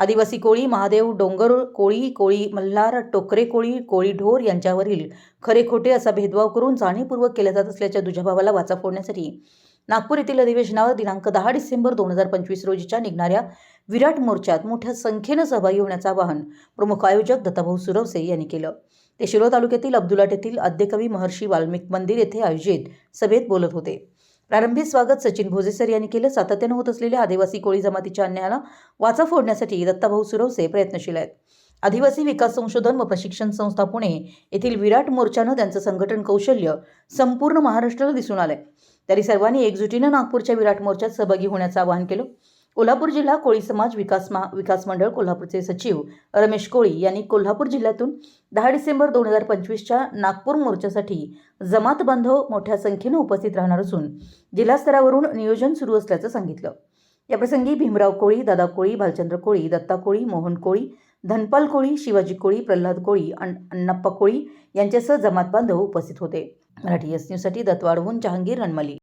आदिवासी कोळी महादेव डोंगर कोळी कोळी मल्हार टोकरे कोळी कोळी ढोर यांच्यावरील खरे खोटे असा भेदभाव करून जाणीवपूर्वक केला जात असल्याच्या दुजाभावाला वाचा फोडण्यासाठी नागपूर येथील अधिवेशनावर दिनांक दहा डिसेंबर दोन हजार पंचवीस रोजीच्या निघणाऱ्या विराट मोर्चात मोठ्या संख्येनं सहभागी होण्याचं आवाहन प्रमुख आयोजक दत्ताभाऊ सुरवसे यांनी केलं. ते शिरोळ तालुक्यातील अब्दुलाट येथील आद्यकवी महर्षी वाल्मिक मंदिर येथे आयोजित सभेत बोलत होते. प्रारंभी स्वागत सचिन भोजेसर यांनी केलं. सातत्यानं होत असलेल्या आदिवासी कोळी जमातीच्या अन्यायाला वाचा फोडण्यासाठी दत्ताभाऊ सुरवसे प्रयत्नशील आहेत. आदिवासी विकास संशोधन व प्रशिक्षण संस्था पुणे येथील विराट मोर्चानं त्यांचं संघटन कौशल्य संपूर्ण महाराष्ट्राला दिसून आलंय. त्यांनी सर्वांनी एकजुटीनं नागपूरच्या विराट मोर्चात सहभागी होण्याचं आवाहन केलं. कोल्हापूर जिल्हा कोळी समाज विकास मा विकास मंडळ कोल्हापूरचे सचिव रमेश कोळी यांनी कोल्हापूर जिल्ह्यातून दहा डिसेंबर दोन हजार पंचवीसच्या नागपूर मोर्चासाठी जमात बांधव मोठ्या संख्येनं उपस्थित राहणार असून जिल्हास्तरावरून नियोजन सुरू असल्याचं सांगितलं. याप्रसंगी भीमराव कोळी दादा कोळी भालचंद्र कोळी दत्ता कोळी मोहन कोळी धनपाल कोळी शिवाजी कोळी प्रल्हाद कोळी अण्- अण्णाप्पा कोळी यांच्यासह जमात बांधव उपस्थित होते. मराठी एस न्यूजसाठी दत्त वाढवून जहांगीर रणमली